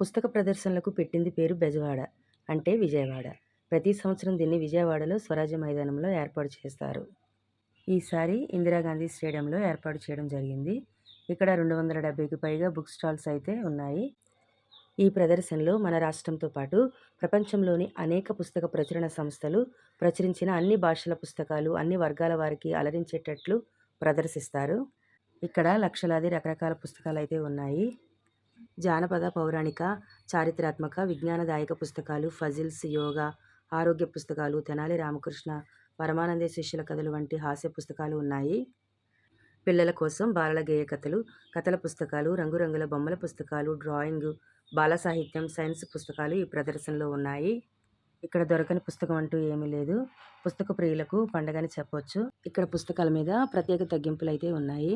పుస్తక ప్రదర్శనలకు పెట్టింది పేరు బెజవాడ అంటే విజయవాడ. ప్రతి సంవత్సరం దీన్ని విజయవాడలో స్వరాజ్య మైదానంలో ఏర్పాటు చేస్తారు. ఈసారి ఇందిరాగాంధీ స్టేడియంలో ఏర్పాటు చేయడం జరిగింది. ఇక్కడ రెండు వందల డెబ్బైకి పైగా బుక్ స్టాల్స్ అయితే ఉన్నాయి. ఈ ప్రదర్శనలో మన రాష్ట్రంతో పాటు ప్రపంచంలోని అనేక పుస్తక ప్రచురణ సంస్థలు ప్రచురించిన అన్ని భాషల పుస్తకాలు అన్ని వర్గాల వారికి అలరించేటట్లు ప్రదర్శిస్తారు. ఇక్కడ లక్షలాది రకరకాల పుస్తకాలు అయితే ఉన్నాయి. జానపద పౌరాణిక చారిత్రాత్మక విజ్ఞానదాయక పుస్తకాలు ఫజిల్స్ యోగా ఆరోగ్య పుస్తకాలు తెనాలి రామకృష్ణ పరమానందే శిష్యుల కథలు వంటి హాస్య పుస్తకాలు ఉన్నాయి. పిల్లల కోసం బాలల గేయ కథలు కథల పుస్తకాలు రంగురంగుల బొమ్మల పుస్తకాలు డ్రాయింగ్ బాల సాహిత్యం సైన్స్ పుస్తకాలు ఈ ప్రదర్శనలో ఉన్నాయి. ఇక్కడ దొరకని పుస్తకం అంటూ ఏమీ లేదు. పుస్తక ప్రియులకు పండగని చెప్పొచ్చు. ఇక్కడ పుస్తకాల మీద ప్రత్యేక తగ్గింపులు అయితే ఉన్నాయి.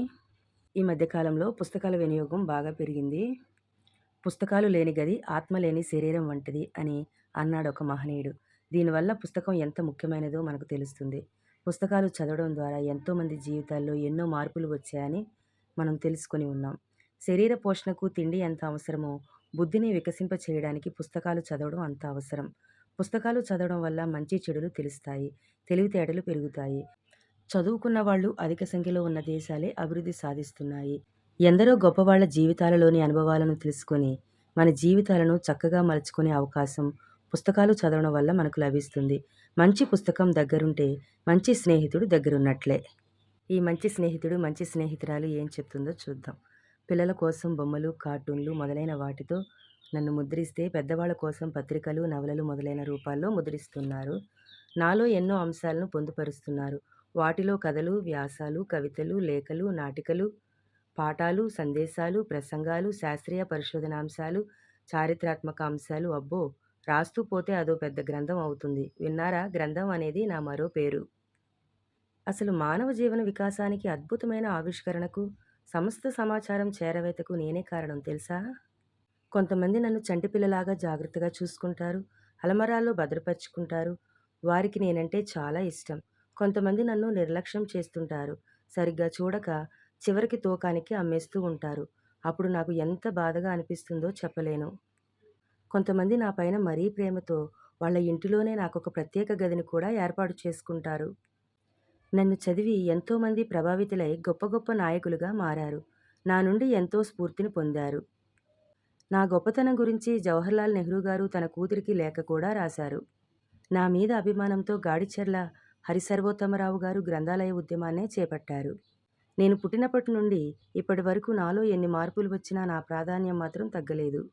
ఈ మధ్యకాలంలో పుస్తకాల వినియోగం బాగా పెరిగింది. పుస్తకాలు లేని గది ఆత్మ లేని శరీరం వంటిది అని అన్నాడు ఒక మహనీయుడు. దీనివల్ల పుస్తకం ఎంత ముఖ్యమైనదో మనకు తెలుస్తుంది. పుస్తకాలు చదవడం ద్వారా ఎంతోమంది జీవితాల్లో ఎన్నో మార్పులు వచ్చాయని మనం తెలుసుకొని ఉన్నాం. శరీర పోషణకు తిండి ఎంత అవసరమో బుద్ధిని వికసింప చేయడానికి పుస్తకాలు చదవడం అంత అవసరం. పుస్తకాలు చదవడం వల్ల మంచి చెడులు తెలుస్తాయి తెలివితేటలు పెరుగుతాయి. చదువుకున్న వాళ్ళు అధిక సంఖ్యలో ఉన్న దేశాలే అభివృద్ధి సాధిస్తున్నాయి. ఎందరో గొప్పవాళ్ళ జీవితాలలోని అనుభవాలను తెలుసుకొని మన జీవితాలను చక్కగా మలుచుకునే అవకాశం పుస్తకాలు చదవడం వల్ల మనకు లభిస్తుంది. మంచి పుస్తకం దగ్గరుంటే మంచి స్నేహితుడు దగ్గరున్నట్లే. ఈ మంచి స్నేహితుడు మంచి స్నేహితురాలు ఏం చెప్తుందో చూద్దాం. పిల్లల కోసం బొమ్మలు కార్టూన్లు మొదలైన వాటితో నన్ను ముద్రిస్తే పెద్దవాళ్ళ కోసం పత్రికలు నవలలు మొదలైన రూపాల్లో ముద్రిస్తున్నారు. నాలో ఎన్నో అంశాలను పొందుపరుస్తున్నారు. వాటిలో కథలు వ్యాసాలు కవితలు లేఖలు నాటికలు పాఠాలు సందేశాలు ప్రసంగాలు శాస్త్రీయ పరిశోధనాంశాలు చారిత్రాత్మక అంశాలు అబ్బో! రాస్తూ పోతే అదో పెద్ద గ్రంథం అవుతుంది. విన్నారా? గ్రంథం అనేది నా మరో పేరు. అసలు మానవ జీవన వికాసానికి అద్భుతమైన ఆవిష్కరణకు సమస్త సమాచారం చేరవేతకు నేనే కారణం తెలుసా? కొంతమంది నన్ను చంటిపిల్లలాగా జాగ్రత్తగా చూసుకుంటారు అలమరాల్లో భద్రపరుచుకుంటారు. వారికి నేనంటే చాలా ఇష్టం. కొంతమంది నన్ను నిర్లక్ష్యం చేస్తుంటారు. సరిగ్గా చూడక చివరికి తూకానికి అమ్మేస్తూ ఉంటారు. అప్పుడు నాకు ఎంత బాధగా అనిపిస్తుందో చెప్పలేను. కొంతమంది నా పైన మరీ ప్రేమతో వాళ్ళ ఇంటిలోనే నాకు ఒక ప్రత్యేక గదిని కూడా ఏర్పాటు చేసుకుంటారు. నన్ను చదివి ఎంతోమంది ప్రభావితులై గొప్ప గొప్ప నాయకులుగా మారారు. నా నుండి ఎంతో స్ఫూర్తిని పొందారు. నా గొప్పతనం గురించి జవహర్లాల్ నెహ్రూ గారు తన కూతురికి లేఖ కూడా రాశారు. నా మీద అభిమానంతో గాడిచెర్ల హరిసర్వోత్తమరావు గారు గ్రంథాలయ ఉద్యమాన్నే చేపట్టారు. నేను పుట్టినప్పటి నుండి ఇప్పటి వరకు నాలో ఎన్ని మార్పులు వచ్చినా నా ప్రాధాన్యం మాత్రం తగ్గలేదు.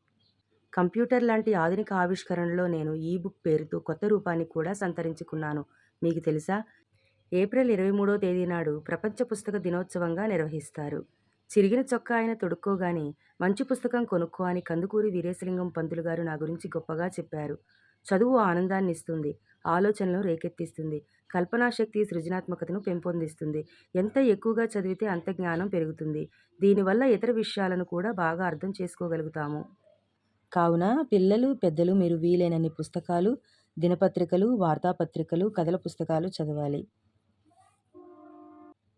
కంప్యూటర్ లాంటి ఆధునిక ఆవిష్కరణలో నేను ఈ బుక్ పేరుతో కొత్త రూపాన్ని కూడా సంతరించుకున్నాను. మీకు తెలుసా? ఏప్రిల్ ఇరవై మూడో తేదీ నాడు ప్రపంచ పుస్తక దినోత్సవంగా నిర్వహిస్తారు. చిరిగిన చొక్కా ఆయన తొడుక్కోగానే మంచి పుస్తకం కొనుక్కో అని కందుకూరి వీరేశలింగం పంతులు గారు నా గురించి గొప్పగా చెప్పారు. చదువు ఆనందాన్ని ఇస్తుంది ఆలోచనలు రేకెత్తిస్తుంది కల్పనాశక్తి సృజనాత్మకతను పెంపొందిస్తుంది. ఎంత ఎక్కువగా చదివితే అంత జ్ఞానం పెరుగుతుంది. దీనివల్ల ఇతర విషయాలను కూడా బాగా అర్థం చేసుకోగలుగుతాము. కావున పిల్లలు పెద్దలు మీరు వీలైనన్ని పుస్తకాలు దినపత్రికలు వార్తాపత్రికలు కథల పుస్తకాలు చదవాలి.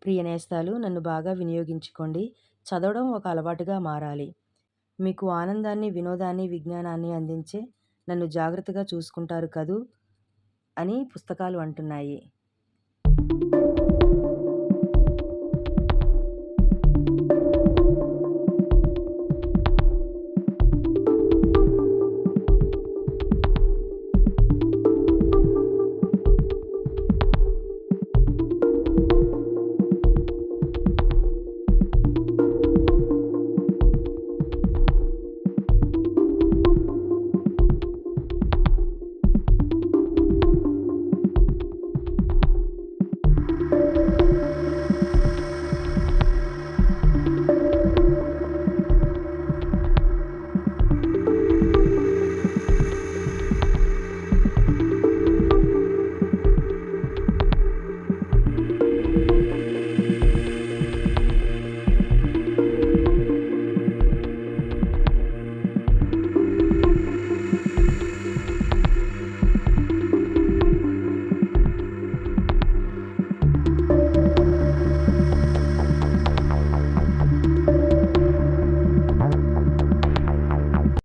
ప్రియ నేస్తాలు నన్ను బాగా వినియోగించుకోండి. చదవడం ఒక అలవాటుగా మారాలి. మీకు ఆనందాన్ని వినోదాన్ని విజ్ఞానాన్ని అందించే నన్ను జాగ్రత్తగా చూసుకుంటారు కదూ అని పుస్తకాలు అంటున్నాయి.